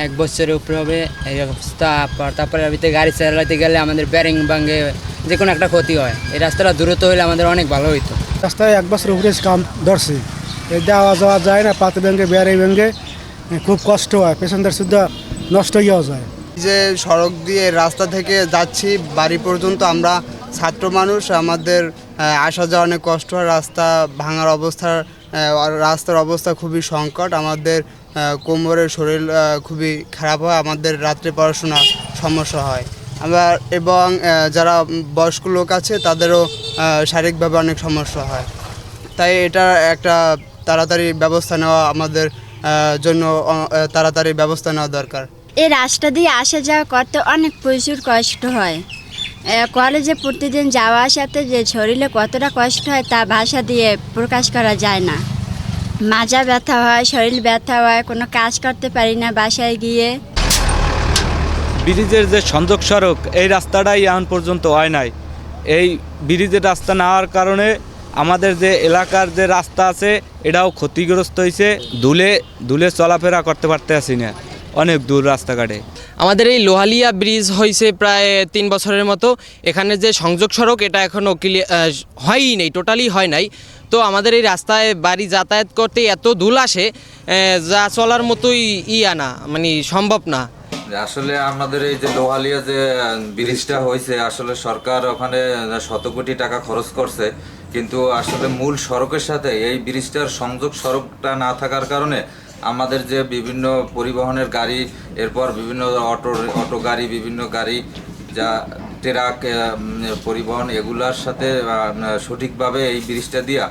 এক বছরের উপরে হবে এই অবস্থা পর- তারপরে ভিতরে গাড়ি চালাতে গেলে আমাদের ব্যারিং ভাঙে যে কোনো একটা ক্ষতি হয়। এই রাস্তাটা দূরত্ব হলে আমাদের অনেক ভালো হইতো। রাস্তায় এক বছর উপরে কাম ধরছে এই যাওয়া যাওয়া যায় না পাতে ব্যাঙ্গে বেড়ে ব্যাঙ্গে খুব কষ্ট হয় পেশেন্টার সুদ্ধা নষ্ট হয়ে যায়। যে সড়ক দিয়ে রাস্তা থেকে যাচ্ছি বাড়ি পর্যন্ত আমরা ছাত্র মানুষ আমাদের আসা যাওয়া অনেক কষ্ট হয় রাস্তা ভাঙার অবস্থা আহ, আর রাস্তার অবস্থা খুবই সংকট আমাদের কোমরের শরীর খুবই খারাপ হয়, আমাদের রাত্রে পড়াশোনা সমস্যা হয়। আবার এবং যারা বয়স্ক লোক আছে, তাদেরও শারীরিকভাবে অনেক সমস্যা হয়। তাই এটা একটা তাড়াতাড়ি ব্যবস্থা নেওয়া আমাদের জন্য তাড়াতাড়ি ব্যবস্থা নেওয়া দরকার। এই রাস্তা দিয়ে আসা যাওয়া করতে অনেক প্রচুর কষ্ট হয়। কলেজে প্রতিদিন যাওয়া আসাতে যে শরীরে কতটা কষ্ট হয় তা ভাষা দিয়ে প্রকাশ করা যায় না। মাজা ব্যথা হয়, শরীর ব্যথা হয়, কোনো কাজ করতে পারি না বাসায় গিয়ে। ব্রিজের যে সংযোগ সড়ক, এই রাস্তাটাই এখন পর্যন্ত হয় নাই। এই ব্রিজের রাস্তা না হওয়ার কারণে আমাদের যে এলাকার যে রাস্তা আছে, এটাও ক্ষতিগ্রস্ত হয়েছে দুলে দুলে চলাফেরা করতে পারতে আসি না। অনেক দূর রাস্তাঘাটে। আমাদের এই লোহালিয়া ব্রিজ হয়েছে প্রায় তিন বছরের মতো। এখানে যে সংযোগ সড়ক এটা এখনও ক্লিয়ার হয়ই নেই টোটালি হয় নাই। তো আমাদের এই রাস্তায় বাড়ি যাতায়াত করতে এত ধুল আসে যা চলার মতোই ই আনা মানে সম্ভব না। আসলে আমাদের এই যে লোহালিয়া যে ব্রিজটা হয়েছে আসলে সরকার ওখানে শত কোটি টাকা খরচ করছে। কিন্তু আসলে মূল সড়কের সাথে এই ব্রিজটার সংযোগ সড়কটা না থাকার কারণে আমাদের যে বিভিন্ন পরিবহনের গাড়ি, এরপর বিভিন্ন অটো অটো গাড়ি, বিভিন্ন গাড়ি, যা ট্রাক পরিবহন, এগুলার সাথে সঠিকভাবে এই ব্রিজটা দিয়া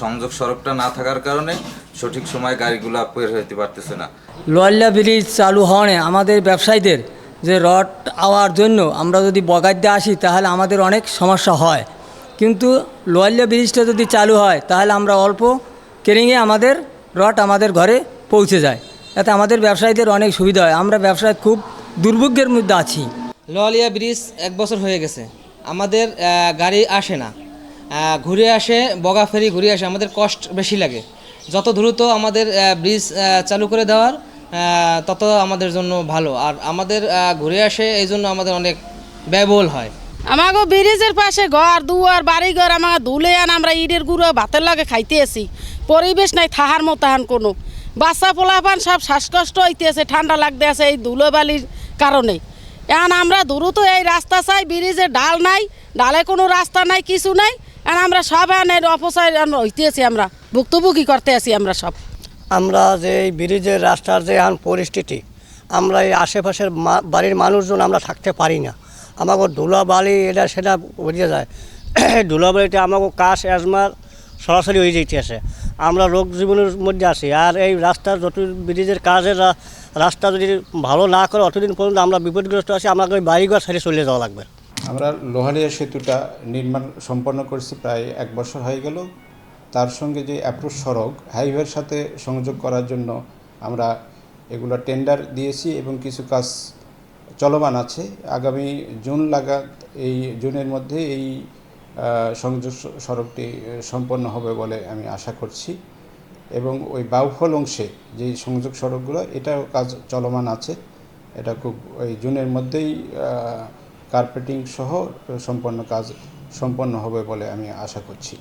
সংযোগ সড়কটা না থাকার কারণে সঠিক সময় গাড়িগুলো বের হইতে পারতেছে না। লোয়াল্লা ব্রিজ চালু হওয়ানে আমাদের ব্যবসায়ীদের যে রড আওয়ার জন্য আমরা যদি বগাইতে আসি, তাহলে আমাদের অনেক সমস্যা হয়। কিন্তু লোয়াল্লা ব্রিজটা যদি চালু হয়, তাহলে আমরা অল্প কেরিংয়ে আমাদের রড আমাদের ঘরে পৌঁছে যায়। এতে আমাদের ব্যবসায়ীদের অনেক সুবিধা হয়। আমরা ব্যবসায় খুব দুর্ভোগ্যের মধ্যে আছি। লোহালিয়া ব্রিজ এক বছর হয়ে গেছে। আমাদের গাড়ি আসে না। ঘুরে আসে বগা ফেরি ঘুরে আসে। আমাদের কষ্ট বেশি লাগে। যত দ্রুত আমাদের ব্রিজ চালু করে দেওয়ার তত আমাদের জন্য ভালো। আর আমাদের ঘুরে আসে এই জন্য আমাদের অনেক ব্যয়বহুল হয়। আমাকে ব্রিজের পাশে ঘর দুয়ার বাড়ি ঘর আমাকে ধুলে আন আমরা ইটের গুঁড়ো ভাতের লাগে খাইতে আসি। পরিবেশ নাই থাহার মতো কোনো। বাচ্চা পোলাপান সব শ্বাসকষ্ট হইতেছে, ঠান্ডা লাগতে আছে এই ধুলো বালির কারণে। এখন আমরা দ্রুত এই রাস্তা চাই, ব্রিজের ডাল নাই, ডালে কোনো রাস্তা নাই, কিছু নাই। এখন আমরা সব আনের অপচয় হইতেছি আমরা, ভুক্তভোগী করতে আছি আমরা সব। আমরা যে এই ব্রিজের রাস্তার যে এখন পরিস্থিতি, আমরা এই আশেপাশের বাড়ির মানুষজন আমরা থাকতে পারি না। আমাকে ধুলা বালি এটা সেটা বেরিয়ে যায়। ধুলা বালিতে আমাকে কাশ, অ্যাজমার সরাসরি হয়ে যেতেছে আমরা রোগ জীবনের মধ্যে আছি। আর এই রাস্তার যত ব্রিজের কাজের রাস্তা যদি ভালো না করে অতদিন পর্যন্ত আমরা বিপদগ্রস্ত আছি, আমাকে ওই বাড়িঘর ছেড়ে চলে যাওয়া লাগবে। আমরা লোহালিয়া সেতুটা নির্মাণ সম্পন্ন করেছি প্রায় এক বছর হয়ে গেল। তার সঙ্গে যে অ্যাপ্রোচ সড়ক হাইওয়ের সাথে সংযোগ করার জন্য আমরা এগুলো টেন্ডার দিয়েছি এবং কিছু কাজ চলমান আছে। আগামী জুন লাগাত এই জুনের মধ্যে এই সংযোগ সড়কটি সম্পন্ন হবে বলে আমি আশা করছি। এবং ওই বাউফল অংশে যে সংযোগ সড়কগুলো, এটাও কাজ চলমান আছে। এটা খুব ওই জুনের মধ্যেই কার্পেটিং সহ, সম্পন্ন কাজ সম্পন্ন হবে বলে আমি আশা করছি।